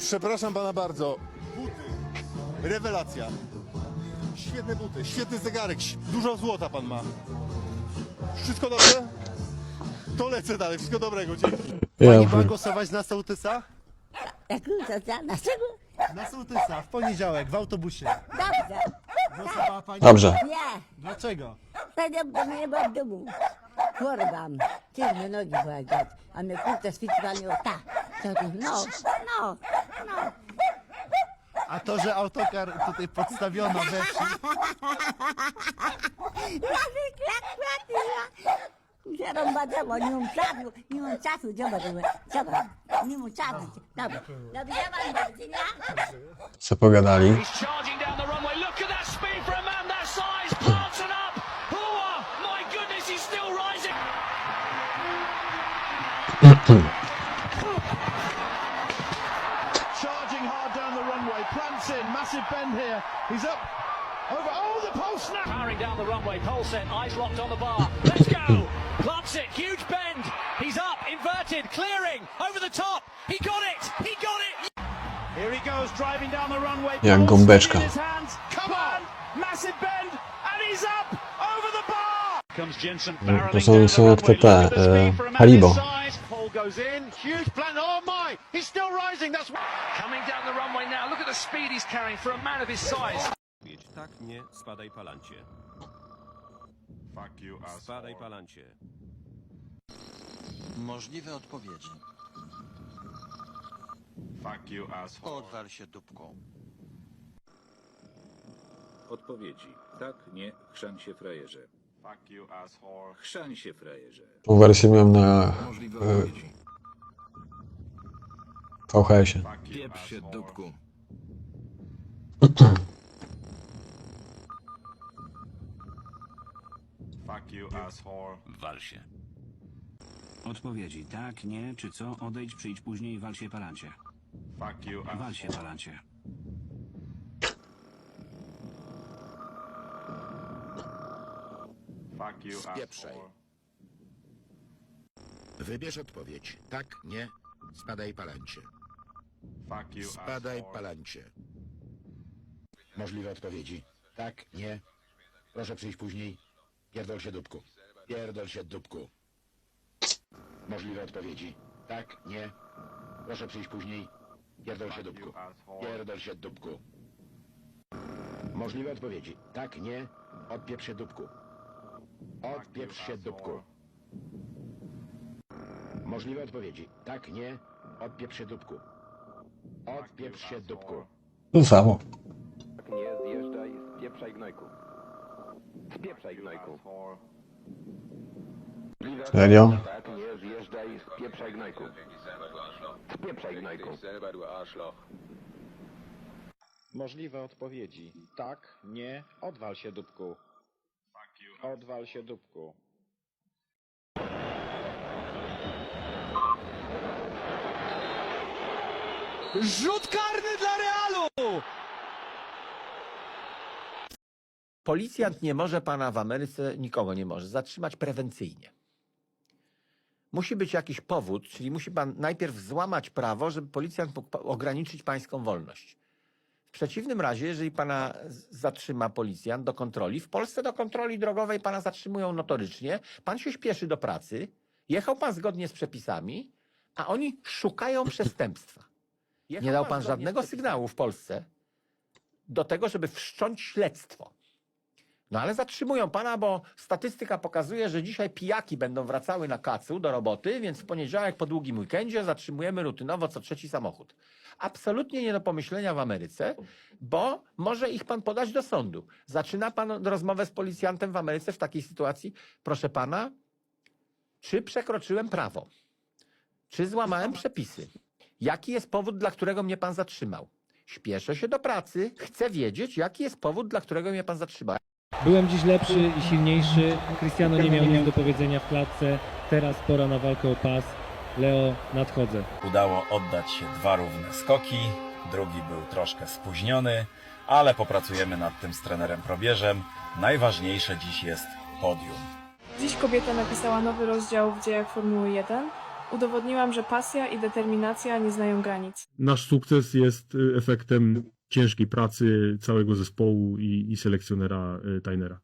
Przepraszam pana bardzo. Buty. Rewelacja. Świetne buty, świetny zegarek, dużo złota pan ma. Wszystko dobrze? To lecę dalej, wszystko dobrego, dzięki. Ja Pani ma głosować na sołtysa? Jakiego za naszego? Na sołtysa, w poniedziałek, w autobusie. Dobrze. Głosowała pani? Dobrze. Nie, Dlaczego? będę do mnie nie w domu. Mam. Ciężkie nogi błagać. A mnie kurczę świeciła o tak. Co ty? No, no, no. A to, że autokar tutaj podstawiono we wsi, ja. Zarąbadzamo, nie mam czasu, nie mam czasu, zobacz, nie mam czasu. Dobra, dobra, ja mam Marcina. Co pogadali? He's charging down the runway. Look at that speed for a man that size. Plants it up. Oh, my goodness, he's still rising. massive here. He's up over. Oh, the pole snap! Powering down the runway. Pole set. Eyes locked on the bar. Let's go. Plants it. Huge bend. He's up. Inverted. Clearing. Over the top. He got it. He got it. Here he goes, driving down the runway. Jak Pole gąbeczka. his hands. Come on, massive bend, and he's up over the bar. Comes Jensen to barreling są- down są the jak te, runway. Look te, at the e, speed for uh, a man Haribo. size. Pole goes in, huge plan. Oh my, he's still rising. That's Coming down the runway now. Look at the speed he's carrying for a man of his size. Tak, nie, spadaj palancie. Fuck you, Spadaj palancie. Możliwe odpowiedzi. Fuck you, asshole. Odwal się dupką. Odpowiedzi. Tak, nie, chrzan się frajerze. Fuck you, asshole. Chrzan się frajerze. Tą wersję miałem na Możliwe e, odpowiedzi. VHS-ie. Się dupku. Fuck you, asshole. Wal się. Odpowiedzi tak, nie, czy co, odejdź, przyjdź później, wal się palancie. Fuck you, Wal się palancie. Fuck you, Spieprzaj. asshole. Wybierz odpowiedź. Tak, nie, spadaj palancie. Fuck you, Spadaj asshole. palancie. Możliwe odpowiedzi. Tak, nie. Proszę przyjść później. Pierdol się dupku. Pierdol się dupku. Możliwe odpowiedzi. Tak, nie. Proszę przyjść później. Pierdol się dupku. Pierdol się dupku. Możliwe odpowiedzi. Tak, nie. Odpieprz się dupku. Odpieprz się dupku. Możliwe odpowiedzi. Tak, nie. Odpieprz się dupku. Odpieprz się dupku. To samo. Nie, zjeżdżaj, spieprzaj gnojku. Spieprzaj gnojku. Serio? Tak, nie, zjeżdżaj, spieprzaj gnojku. Spieprzaj gnojku. Możliwe odpowiedzi. Tak, nie, odwal się dupku. Odwal się dupku. Rzut karny dla Realu. Policjant nie może pana w Ameryce, nikogo nie może, zatrzymać prewencyjnie. Musi być jakiś powód, czyli musi pan najpierw złamać prawo, żeby policjant mógł ograniczyć pańską wolność. W przeciwnym razie, jeżeli pana zatrzyma policjant do kontroli, w Polsce do kontroli drogowej pana zatrzymują notorycznie, pan się śpieszy do pracy, jechał pan zgodnie z przepisami, a oni szukają przestępstwa. Nie dał pan żadnego sygnału w Polsce do tego, żeby wszcząć śledztwo. No ale zatrzymują pana, bo statystyka pokazuje, że dzisiaj pijaki będą wracały na kacu do roboty, więc w poniedziałek po długim weekendzie zatrzymujemy rutynowo co trzeci samochód. Absolutnie nie do pomyślenia w Ameryce, bo może ich pan podać do sądu. Zaczyna pan rozmowę z policjantem w Ameryce w takiej sytuacji. Proszę pana, czy przekroczyłem prawo? Czy złamałem przepisy? Jaki jest powód, dla którego mnie pan zatrzymał? Śpieszę się do pracy, chcę wiedzieć, jaki jest powód, dla którego mnie pan zatrzymał. Byłem dziś lepszy i silniejszy. Cristiano nie miał nic do powiedzenia w klatce. Teraz pora na walkę o pas. Leo, nadchodzę. Udało oddać się dwa równe skoki, drugi był troszkę spóźniony, ale popracujemy nad tym z trenerem probierzem. Najważniejsze dziś jest podium. Dziś kobieta napisała nowy rozdział w dziejach Formuły 1. Udowodniłam, że pasja i determinacja nie znają granic. Nasz sukces jest y, efektem ciężkiej pracy całego zespołu i, i selekcjonera y, Tainera.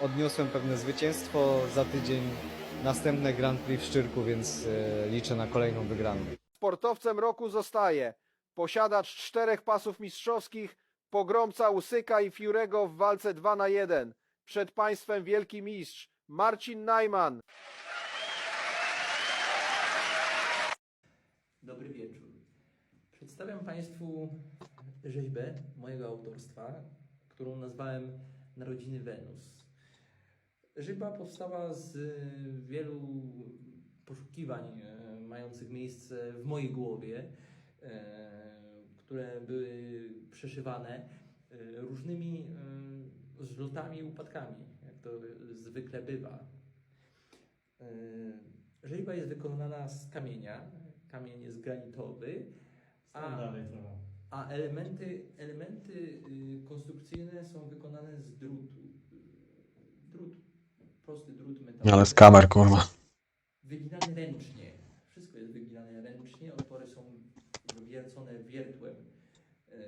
Odniosłem pewne zwycięstwo, za tydzień następne Grand Prix w Szczyrku, więc e, liczę na kolejną wygraną. Sportowcem roku zostaje posiadacz czterech pasów mistrzowskich, pogromca Usyka i Fiurego w walce 2 na 1. Przed państwem wielki mistrz Marcin Najman. Dobry wieczór. Przedstawiam Państwu rzeźbę mojego autorstwa, którą nazwałem Narodziny Wenus. Rzeźba powstała z wielu poszukiwań e, mających miejsce w mojej głowie, e, które były przeszywane e, różnymi zlotami i upadkami, jak to zwykle bywa. Rzeźba jest wykonana z kamienia. Kamień jest granitowy, a, a elementy, elementy y, konstrukcyjne są wykonane z drutu. Drut, prosty drut metalowy. Ale z kamer, kurwa. Wyginany ręcznie. Wszystko jest wyginane ręcznie. Otwory są wywiercone wiertłem e,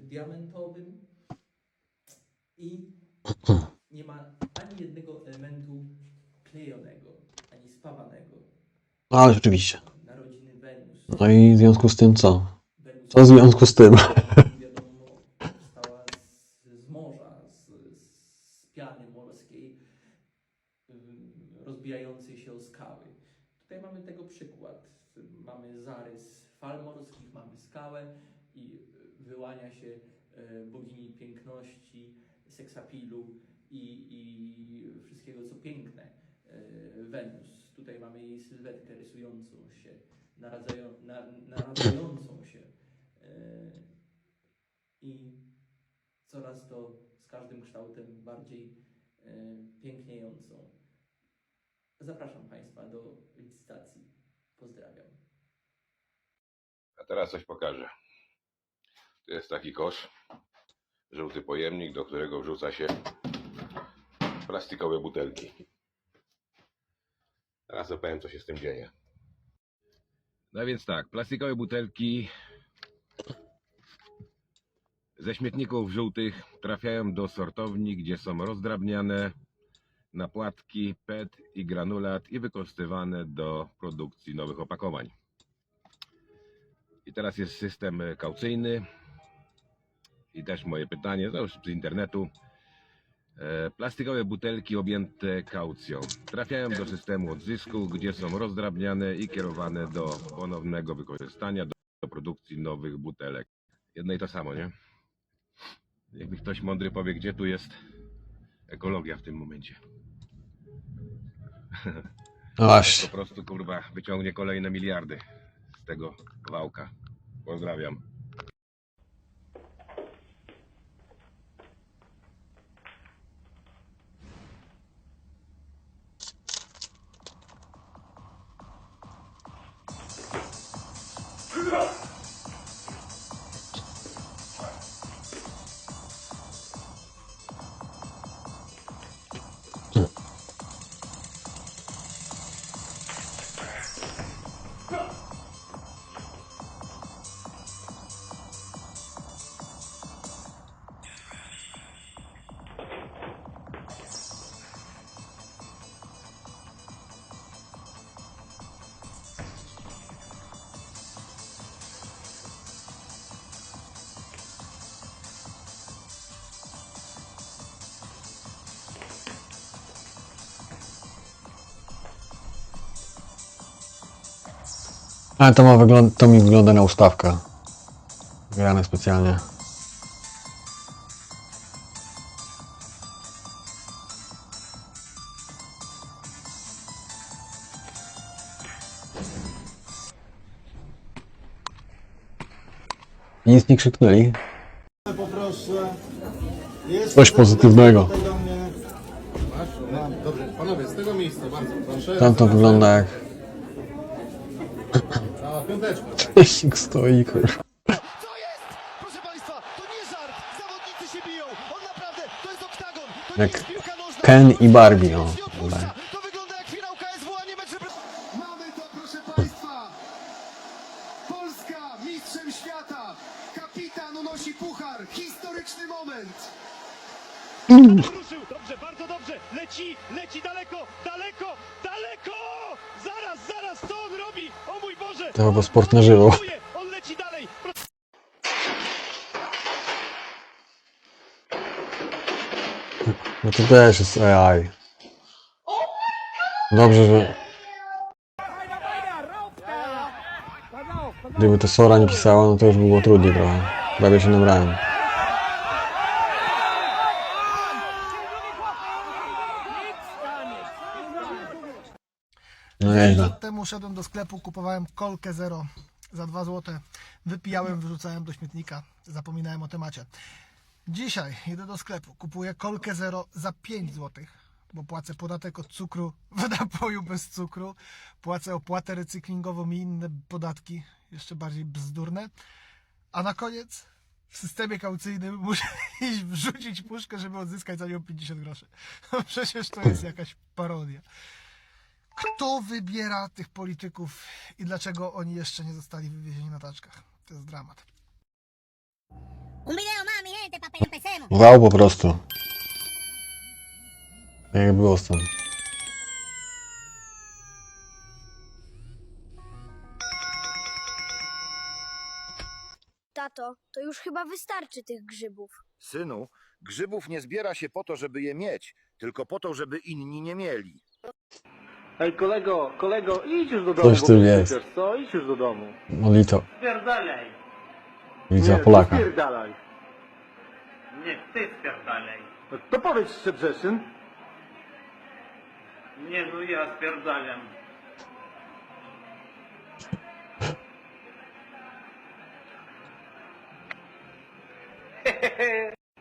diamentowym i nie ma ani jednego elementu klejonego, ani spawanego. No, Ale rzeczywiście. No i w związku z tym co? Co w związku z tym? z, morza, z, z piany morskiej rozbijającej się o skały. Tutaj mamy tego przykład. Mamy zarys fal morskich, mamy skałę i wyłania się e, bogini piękności, seksapilu i, i wszystkiego co piękne. e, Wenus. Tutaj mamy jej sylwetkę rysującą się, naradzają, na, się e, i coraz to z każdym kształtem bardziej e, piękniejącą. Zapraszam Państwa do licytacji. Pozdrawiam. A teraz coś pokażę. Tu jest taki kosz, żółty pojemnik, do którego wrzuca się plastikowe butelki. Teraz opowiem, co się z tym dzieje. No więc tak, plastikowe butelki ze śmietników żółtych trafiają do sortowni, gdzie są rozdrabniane na płatki, PET i granulat i wykorzystywane do produkcji nowych opakowań. I teraz jest system kaucyjny. I też moje pytanie, to już z internetu. E, Plastikowe butelki objęte kaucją trafiają do systemu odzysku, gdzie są rozdrabniane i kierowane do ponownego wykorzystania, do, do produkcji nowych butelek. Jedno i to samo, nie? Mi ktoś mądry powie, gdzie tu jest ekologia w tym momencie. No właśnie. Po prostu kurwa wyciągnie kolejne miliardy z tego wałka. Pozdrawiam. Ale to ma wygląd to mi wygląda na ustawkę. Grane specjalnie. Nic nie krzyknęli. Poproszę. Jest Coś pozytywnego. Dobrze, panowie, z tego miejsca bardzo proszę. Tam to wygląda jak... Leśnik stoi, kurwa. Jest? Proszę Państwa, to nie żart. Zawodnicy się biją. On naprawdę, to jest oktagon. To Jak jest piłka nożna. Ken i Barbie, o. Nie. To wygląda jak finał KSW, a nie mecz Mamy to, proszę Państwa. Polska mistrzem świata. Kapitan unosi puchar. Historyczny moment. Mm. To chyba sport na żywo. No to też jest AI. Dobrze, że... Gdyby to Sora nie pisała, no to już by było trudniej trochę. Prawie się nabrałem. No nieźle. lat temu szedłem do sklepu, kupowałem kolkę zero za 2 zł. Wypijałem, wyrzucałem do śmietnika. Zapominałem o temacie. Dzisiaj idę do sklepu, kupuję kolkę zero za 5 zł, bo płacę podatek od cukru w napoju bez cukru, płacę opłatę recyklingową i inne podatki, jeszcze bardziej bzdurne. A na koniec w systemie kaucyjnym muszę iść wrzucić puszkę, żeby odzyskać za nią 50 groszy. No przecież to jest jakaś parodia. Kto wybiera tych polityków i dlaczego oni jeszcze nie zostali wywiezieni na taczkach? To jest dramat. Un video más, mi gente, para que empecemos. Wow po prostu. Tak Jak było z tym. Tato, to już chyba wystarczy tych grzybów. Synu, grzybów nie zbiera się po to, żeby je mieć, tylko po to, żeby inni nie mieli. Ej, kolego, kolego, idź już do Coś w tym jest. co? Idź już do domu. Molito. Spierdalaj. Widzę Polaka. Spierdalaj. Nie, ty spierdalej. To powiedz Szczebrzeszyn. Nie, no ja spierdalam.